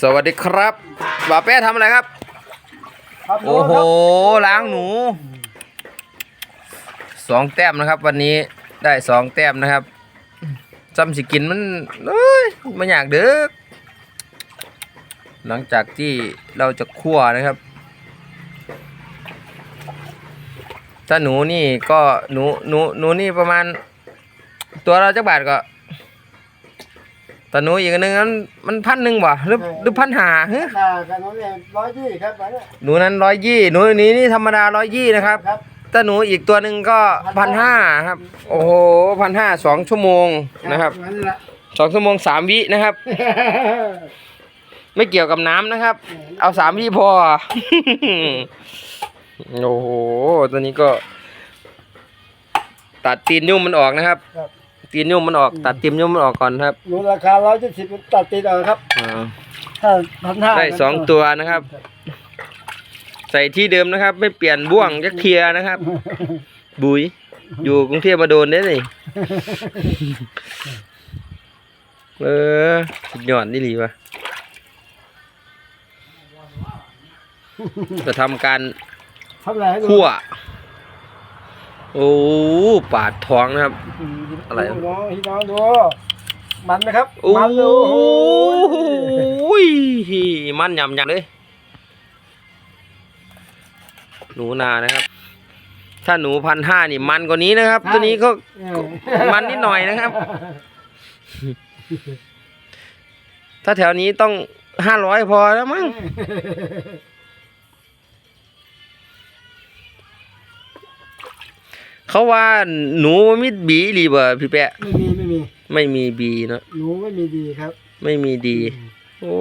สวัสดีครับบ่าเป้ทำอะไรครับ ครับโอ้โห ล้างหนู สองแต้มนะครับ วันนี้ได้สองแต้มนะครับจำสิกินมันเอ้ยมันอยากเด้อหลังจากที่เราจะคั่วนะครับ ถ้าหนูนี่ก็หนูหนูหนูนี่ประมาณ ตัวเราจักบาทก็ แต่หนูอีกอันหนึงนั้นมันพันหนึ่งบ่หรือหรือพันหาฮะหน้ากันน้องเนี่ยร้อยยี่ครับไปเนี่ยหนูนั้นร้อยยี่หนูนี้นี่ธรรมดาร้อยยี่นะครับครับถ้าหนูอีกตัวหนึ่งก็พันห้าครับ โอ้โหพันห้าสองชั่วโมงนะครับนั่นแหละ สองชั่วโมงสามวินะครับ ไม่เกี่ยวกับน้ำนะครับ เอาสามวิพอ โอ้โห ตัวนี้ก็ ตัดตีนยุ่มมันออกนะครับ ครับ ตีนยุ่มมันออก ตัดตีนยุ่มมันออกก่อนครับหนูราคาร้อยยี่สิบตัดติดเอาครับอ่าถ้าพันห้าได้สองตัวนะครับ ใส่ที่เดิมนะครับ ไม่เปลี่ยนบ่วงจะเคลียร์นะครับ บุยอยู่กรุงเทพมาโดนได้เลยเออสุดยอดนี่หลีวะจะทำการทำอะไรให้ดูคั่ว โอ้ปาดท้องนะครับ อะไรดูน้องพี่น้องดูมันไหมครับโอ้มันดูโอ้โหยมันยำยำเลยหนูนานะครับ ถ้าหนูพันห้านี่มันกว่านี้นะครับ ตัวนี้ก็มันนิดหน่อยนะครับ ถ้าแถวนี้ต้องห้าร้อยพอแล้วมั้ง เขาว่าหนูมันมีบีหรือเปล่าพี่แปะไม่มีไม่มีไม่มีบีเนอะหนูไม่มีดีครับไม่มีดี โอ้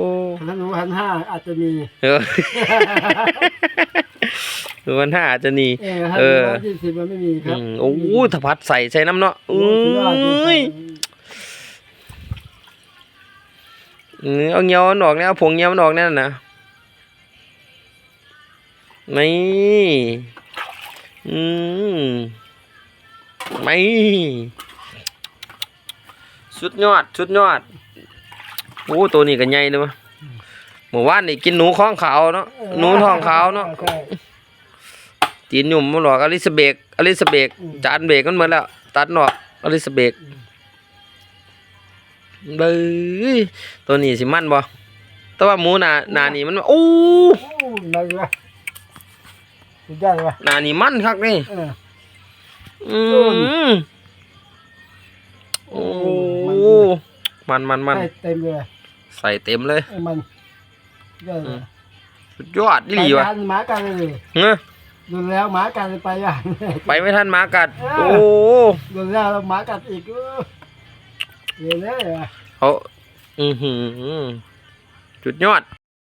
ถ้าหนูพันห้าอาจจะมีเออหนูพันห้าอาจจะนีเออถ้าเอหนูอร้อยยี่สิบมันไม่มีคอืรับมโอ้โหถ้าพัดใส่ใส่น้ำเนาะโอ้อุ้สุดยอดจริงยอืมเอาเงี้ยวมันออกเนี่ยเอาผงเงี้ยวมันออกแน่นนะนี่อืม ไม่สุดยอดสุดยอดโอ้ตัวนี้ก็ใหญ่เลยวะเมื่อวานนี่กินหนูข้องขาวเนาะหนูท้องขาวเนาะใช่ตีนหยุ่มมันหลอกอลิซาเบกอลิซาเบกอืมจานเบรกมันหมดแล้ว ตัดหนอกอลิซาเบกเบ้ยตัวนี้สิมันบ่แต่ว่าหมูหนาหนานี่มันโอ้โอ้มาเลยวะสุดยอดเลยวะหนานี่มันคักนี่เอออืมโอ้มันมันมันให้เต็มเลยใส่เต็มเลยไอ้มันยอดเลยสุดยอดนี่หลีวะไปยันหมากันเลยเงอะดูแล้วหมากันไปยันไปไม่ทันหมากัดเออโอ้ดูแล้วหมากัดอีกเออเดี๋ยวเลยอะเขาอือหือสุดยอด